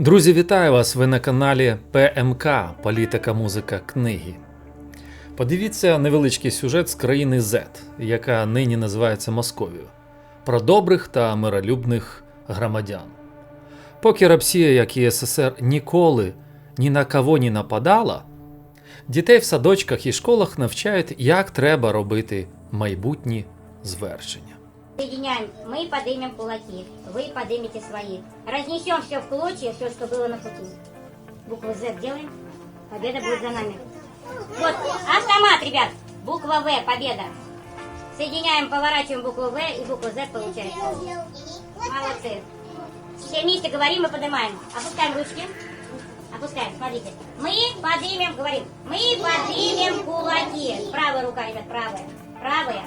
Друзі, вітаю вас! Ви на каналі ПМК Політика, музика, книги. Подивіться невеличкий сюжет з країни Z, яка нині називається Московією, про добрих та миролюбних громадян. Поки Росія, як і СССР, ніколи ні на кого не нападала, дітей в садочках і школах навчають, як треба робити майбутні звершення. Соединяем. Мы поднимем кулаки. Вы поднимете свои. Разнесем все в клочья, все, что было на пути. Букву Z делаем. Победа будет за нами. Вот, автомат, ребят. Буква В, победа. Соединяем, поворачиваем букву В и букву Z получается. Молодцы. Все вместе говорим и поднимаем. Опускаем ручки. Опускаем, смотрите. Мы поднимем, говорим. Мы поднимем кулаки. Правая рука, ребят, правая. Правая.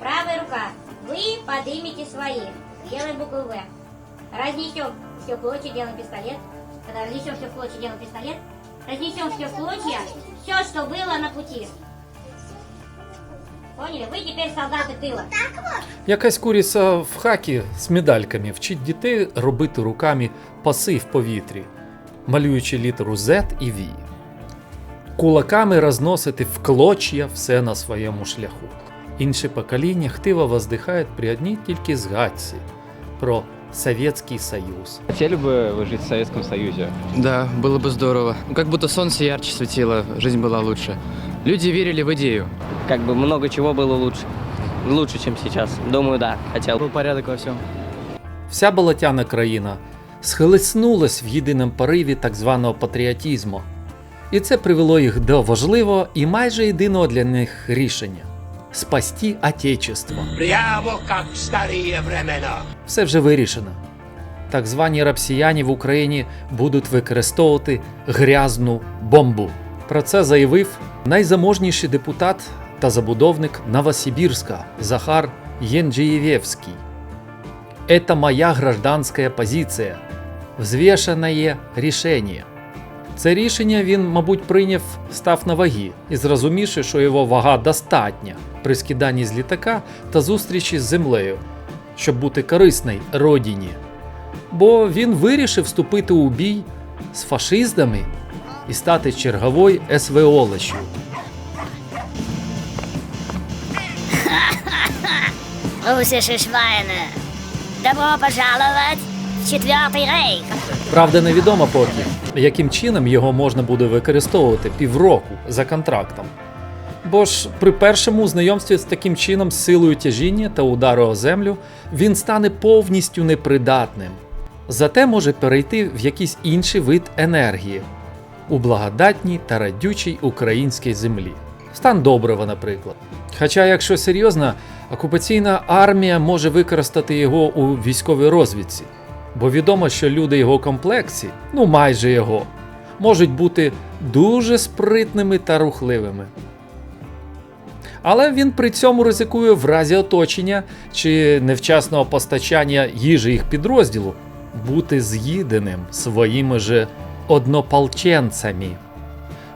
Правая рука. Вы поднимете свои. Делаем букву В. Разнесем все в клочья, делаем пистолет. Когда разнесем все в клочья, делаем пистолет. Разнесем все в клочья, все, что было на пути. Поняли? Вы теперь солдаты тыла. Якась куриця в хакі з медальками вчить дітей робити руками паси в повітрі, малюючи літеру Z і V. Кулаками розносити в клоч'я все на своєму шляху. Інше покоління хтиво воздихають при одній тільки згадці про Совєтський Союз. Хотели бы вы жить в Советском Союзе? Да, было бы здорово. Ну, Как будто солнце ярче светило, жизнь была лучше. Люди верили в идею. как бы много чего было лучше. Лучше, чем сейчас. Думаю, да, хотел. Был порядок во всем. Вся болотяна країна схилеснулась в єдиному пориві так званого патріотизму. І це привело їх до важливого і майже єдиного для них рішення спасти Отечество. Прямо как в старые времена. Все вже вирішено. Так звані рапсіяни в Україні будуть використовувати грязну бомбу. Про це заявив найзаможніший депутат та забудовник Новосибірська Захар Єнджієвський. Это моя гражданська позиція. Взвішене рішення. Це рішення він, мабуть, прийняв, став на ваги і зрозумівши, що його вага достатня при скиданні з літака та зустрічі з землею, щоб бути корисний родині. Бо він вирішив вступити у бій з фашистами і стати черговою СВО-лещю. Русische Schweine. Добро пожаловать в Четвертый Рейх. Правда, невідомо поки, яким чином його можна буде використовувати півроку за контрактом. Бо ж при першому знайомстві з таким чином силою тяжіння та удару о землю він стане повністю непридатним. Зате може перейти в якийсь інший вид енергії у благодатній та радючій українській землі. Стан добрива, наприклад. Хоча, якщо серйозно, окупаційна армія може використати його у військовій розвідці, бо відомо, що люди його комплекції, ну майже його, можуть бути дуже спритними та рухливими. Але він при цьому ризикує в разі оточення чи невчасного постачання їжі їх підрозділу бути з'їденим своїми же однополченцями.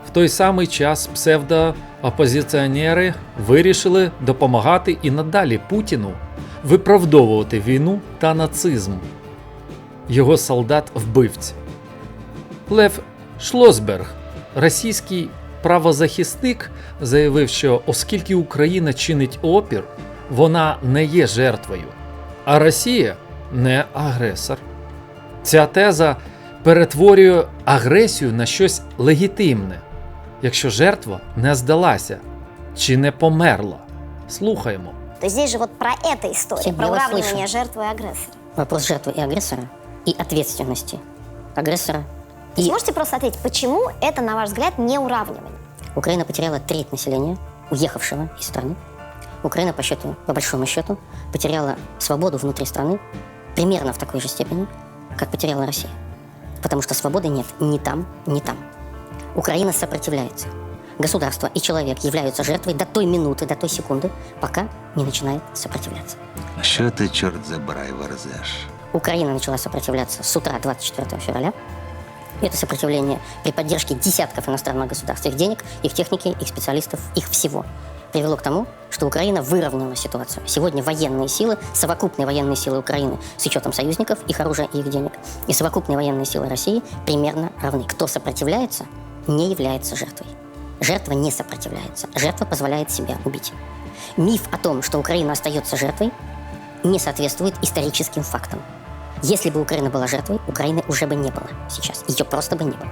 В той самий час псевдоопозиціонери вирішили допомагати і надалі Путіну виправдовувати війну та нацизм його солдат-вбивць. Лев Шлосберг, російський правозахисник, заявив, що оскільки Україна чинить опір, вона не є жертвою, а Росія не агресор. Ця теза перетворює агресію на щось легітимне, якщо жертва не здалася чи не померла. Слухаємо. То есть здесь же вот про это история, Всем про я вас уравнивание слышу. жертвы и агрессора. Вопрос жертвы и агрессора и ответственности агрессора. То есть И можете просто ответить, почему это, на ваш взгляд, не уравнивание? Украина потеряла треть населения, уехавшего из страны. Украина, по счету, по большому счету, потеряла свободу внутри страны примерно в такой же степени, как потеряла Россия. Потому что свободы нет ни там, ни там. Украина сопротивляется. Государство и человек являются жертвой до той минуты, до той секунды, пока не начинает сопротивляться. Що ти, чорт забирай, верзеш? Украина начала сопротивляться с утра 24 февраля. Это сопротивление при поддержке десятков иностранных государств, их денег, их техники, их специалистов, их всего. привело к тому, что Украина выровняла ситуацию. Сегодня военные силы, совокупные военные силы Украины с учетом союзников, их оружия и их денег, и совокупные военные силы России примерно равны. Кто сопротивляется, не является жертвой. Жертва не сопротивляется. Жертва позволяет себя убить. Миф о том, что Украина остается жертвой, не соответствует историческим фактам. Если бы Украина была жертвой, Украины уже бы не было сейчас. Ее просто бы не было.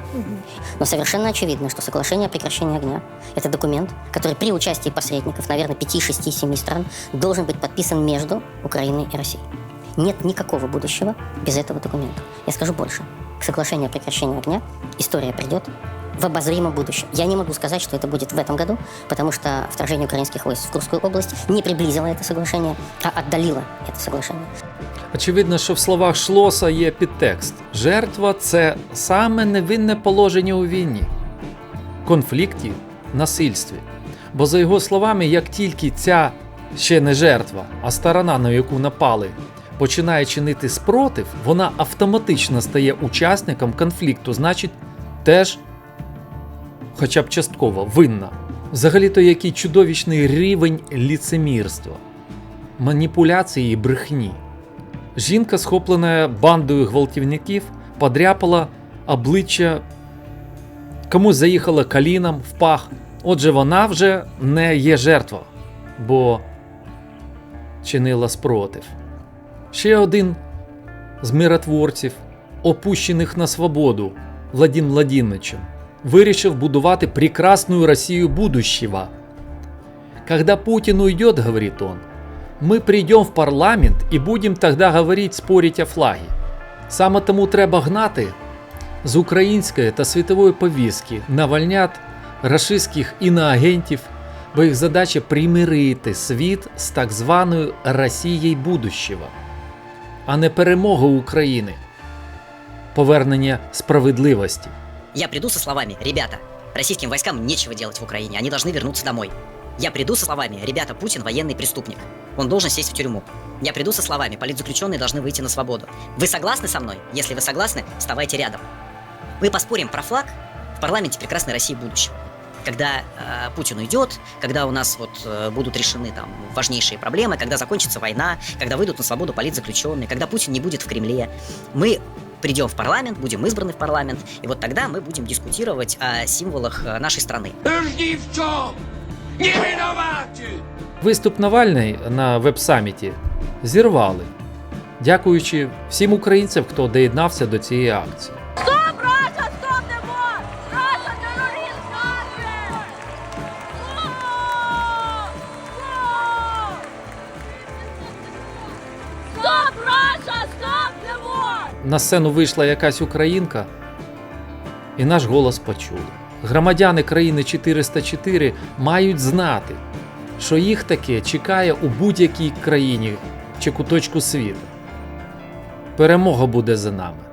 Но совершенно очевидно, что соглашение о прекращении огня – это документ, который при участии посредников, наверное, 5, 6, 7 стран, должен быть подписан между Украиной и Россией. Нет никакого будущего без этого документа. Я скажу больше. К соглашению о прекращении огня история придет в обозримом будущем. Я не могу сказать, что это будет в этом году, потому что вторжение украинских войск в Курскую область не приблизило это соглашение, а отдалило это соглашение. Очевидно, що в словах Шлоса є підтекст. Жертва це саме невинне положення у війні, конфлікті, насильстві. Бо, за його словами, як тільки ця ще не жертва, а сторона, на яку напали, починає чинити спротив, вона автоматично стає учасником конфлікту, значить, теж, хоча б частково, винна. Взагалі-то який чудовищний рівень ліцемірства, маніпуляції і брехні. Жінка, схоплена бандою гвалтівників, подряпала обличчя, комусь заїхала коліном в пах. Отже, вона вже не є жертва, бо чинила спротив. Ще один з миротворців, опущених на свободу Владим Владимировичем, вирішив будувати прекрасную Россию будущего. Когда Путин уйдет, говорит он, мы прийдем в парламент і будем тогда говорить, спорить о флагі. Саме тому треба гнати з української та світової повістки навальнят рашистських іноагентів, бо їх задача примирити світ з так званою Росією будущего, а не перемога України, повернення справедливості. Я приду со словами «Ребята, российским войскам нечего делать в Украине, они должны вернуться домой». Я приду со словами «Ребята, Путин военный преступник, он должен сесть в тюрьму». Я приду со словами «Политзаключенные должны выйти на свободу». Вы согласны со мной? Если вы согласны, вставайте рядом. Мы поспорим про флаг в парламенте прекрасной России будущего. Когда э, Путин уйдет, когда у нас вот э, будут решены там важнейшие проблемы, когда закончится война, когда выйдут на свободу политзаключенные, когда Путин не будет в Кремле, мы придем в парламент, будем избраны в парламент, и вот тогда мы будем дискутировать о символах э, нашей страны. Жди в чем? Не виноваты! Виступ Навальний на веб-саміті зірвали, дякуючи всім українцям, хто доєднався до цієї акції. На сцену вийшла якась українка, і наш голос почули. Громадяни країни 404 мають знати, що їх таке чекає у будь-якій країні чи куточку світу. Перемога буде за нами.